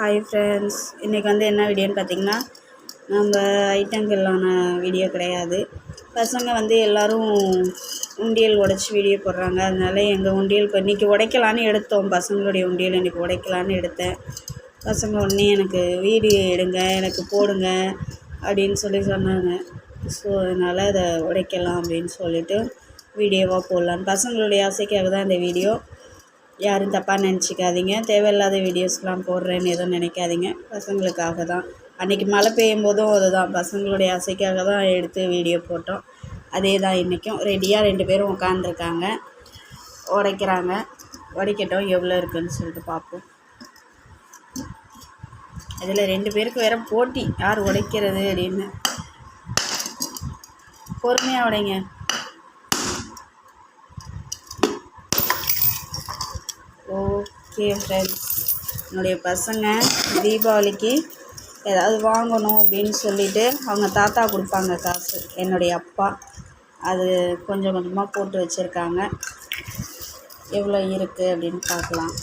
Hi friends இன்றைக்கி வந்து என்ன வீடியோன்னு பார்த்தீங்கன்னா நம்ம ஐட்டங்களான வீடியோ கிடையாது. பசங்க வந்து எல்லோரும் உண்டியல் உடச்சி வீடியோ போடுறாங்க. அதனால எங்கள் உண்டியல் இப்போ இன்றைக்கி உடைக்கலான்னு எடுத்தோம். பசங்களுடைய உண்டியல் இன்றைக்கி உடைக்கலான்னு எடுத்தேன். பசங்க உடனே எனக்கு வீடியோ எடுங்க எனக்கு போடுங்க அப்படின்னு சொல்லி சொன்னாங்க. ஸோ அதனால் அதை உடைக்கலாம் அப்படின்னு சொல்லிவிட்டு வீடியோவாக போடலான்னு பசங்களுடைய ஆசைக்காக தான் இந்த வீடியோ. யாரும் தப்பாக நினச்சிக்காதீங்க. தேவையில்லாத வீடியோஸ்லாம் போடுறேன்னு எதுவும் நினைக்காதீங்க. பசங்களுக்காக தான். அன்றைக்கி மழை பெய்யும் போதும் அதுதான். பசங்களுடைய ஆசைக்காக தான் எடுத்து வீடியோ போட்டோம். அதே தான் இன்றைக்கும் ரெடியாக ரெண்டு பேரும் உட்காந்துருக்காங்க உடைக்கிறாங்க. உடைக்கட்டும். எவ்வளோ இருக்குதுன்னு சொல்லிட்டு பார்ப்போம். இதில் ரெண்டு பேருக்கு வேறு போட்டி. யார் உடைக்கிறது அப்படின்னு. பொறுமையாக உடைங்க. ஓகே ஃப்ரெண்ட்ஸ் என்னுடைய பசங்க தீபாவளிக்கு ஏதாவது வாங்கணும் அப்படின்னு சொல்லிவிட்டு அவங்க தாத்தா கொடுப்பாங்க காசு. என்னுடைய அப்பா. அது கொஞ்சம் கொஞ்சமாக போட்டு வச்சுருக்காங்க. எவ்வளோ இருக்குது அப்படின்னு பார்க்கலாம்.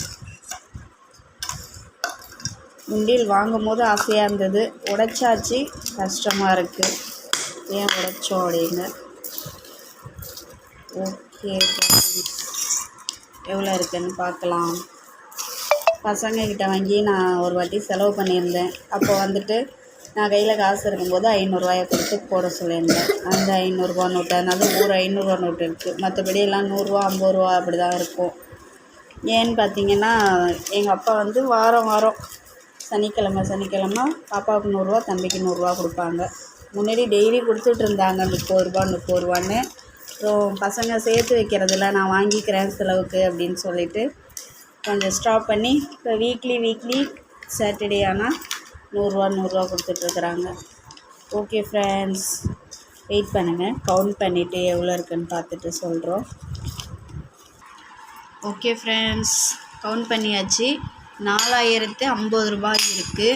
உண்டியல் வாங்கும்போது ஆசையாக இருந்தது. உடைச்சாச்சு. கஷ்டமாக இருக்குது ஏன் உடைச்சோம் அப்படின்னு. ஓகே எவ்வளோ இருக்குதுன்னு பார்க்கலாம். பசங்கக்கிட்ட வாங்கி நான் ஒரு வாட்டி செலவு பண்ணியிருந்தேன். அப்போ வந்துட்டு நான் கையில் காசு இருக்கும்போது ஐநூறுரூவாயை கொடுத்து போட சொல்லியிருந்தேன். அந்த ஐநூறுரூவா நோட்டு அதனால ஒரு ஐநூறுரூவா நோட்டு இருக்குது மற்றபடி எல்லாம் நூறுரூவா ஐம்பது ரூபா அப்படி தான் இருக்கும். ஏன்னு பார்த்தீங்கன்னா எங்கள் அப்பா வந்து வாரம் வாரம் சனிக்கிழமை சனிக்கிழமை பாப்பாவுக்கு நூறுரூவா தம்பிக்கு நூறுரூவா கொடுப்பாங்க. முன்னாடி டெய்லி கொடுத்துட்டு இருந்தாங்க முப்பது ரூபா முப்பது ரூபான்னு. அப்புறம் பசங்க சேர்த்து வைக்கிறதில்ல நான் வாங்கிக்கிறேன் செலவுக்கு அப்படின்னு சொல்லிட்டு கொஞ்சம் ஸ்டாப் பண்ணி இப்போ வீக்லி வீக்லி சாட்டர்டே ஆனால் நூறுரூவா நூறுரூவா கொடுத்துட்ருக்குறாங்க. ஓகே ஃப்ரெண்ட்ஸ் வெயிட் பண்ணுங்கள் கவுண்ட் பண்ணிவிட்டு எவ்வளோ இருக்குதுன்னு பார்த்துட்டு சொல்கிறோம் ஓகே ஃப்ரெண்ட்ஸ் கவுண்ட் பண்ணியாச்சு. நாலாயிரத்து ஐம்பது ரூபாய் இருக்குது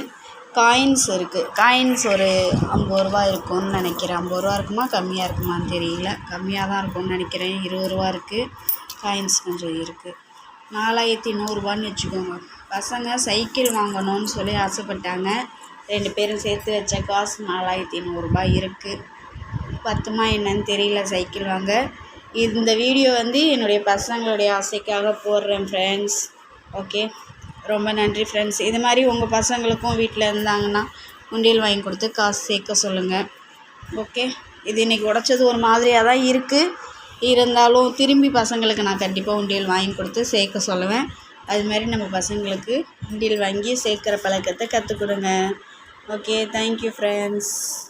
காயின்ஸ் இருக்குது காயின்ஸ் ஒரு ஐம்பது ரூபா இருக்கும்னு நினைக்கிறேன். ஐம்பது ரூபா இருக்குமா கம்மியாக இருக்குமான்னு தெரியல. கம்மியாக தான் இருக்கும்னு நினைக்கிறேன். இருபது ரூபா இருக்குது காயின்ஸ் கொஞ்சம் இருக்குது நாலாயிரத்தி நூறுரூவான்னு வச்சுக்கோங்க. பசங்க சைக்கிள் வாங்கணும்னு சொல்லி ஆசைப்பட்டாங்க. ரெண்டு பேரும் சேர்த்து வச்ச காசு நாலாயிரத்தி நூறுரூபா இருக்குது பத்துமா என்னன்னு தெரியல சைக்கிள் வாங்க. இந்த வீடியோ வந்து என்னுடைய பசங்களுடைய ஆசைக்காக போடுறேன் ஃப்ரெண்ட்ஸ் ஓகே ரொம்ப நன்றி ஃப்ரெண்ட்ஸ் இது மாதிரி உங்கள் பசங்களுக்கும் வீட்டில் இருந்தாங்கன்னா உண்டியல் வாங்கி கொடுத்து காசு சேர்க்க சொல்லுங்கள் ஓகே இது இன்றைக்கி உடச்சது ஒரு மாதிரியாக தான் இருக்குது இருந்தாலும் திரும்பி பசங்களுக்கு நான் கண்டிப்பாக உண்டியல் வாங்கி கொடுத்து சேர்க்க சொல்லுவேன். அதுமாரி நம்ம பசங்களுக்கு உண்டியல் வாங்கி சேர்க்குற பழக்கத்தை கற்றுக் கொடுங்க. Okay thank you friends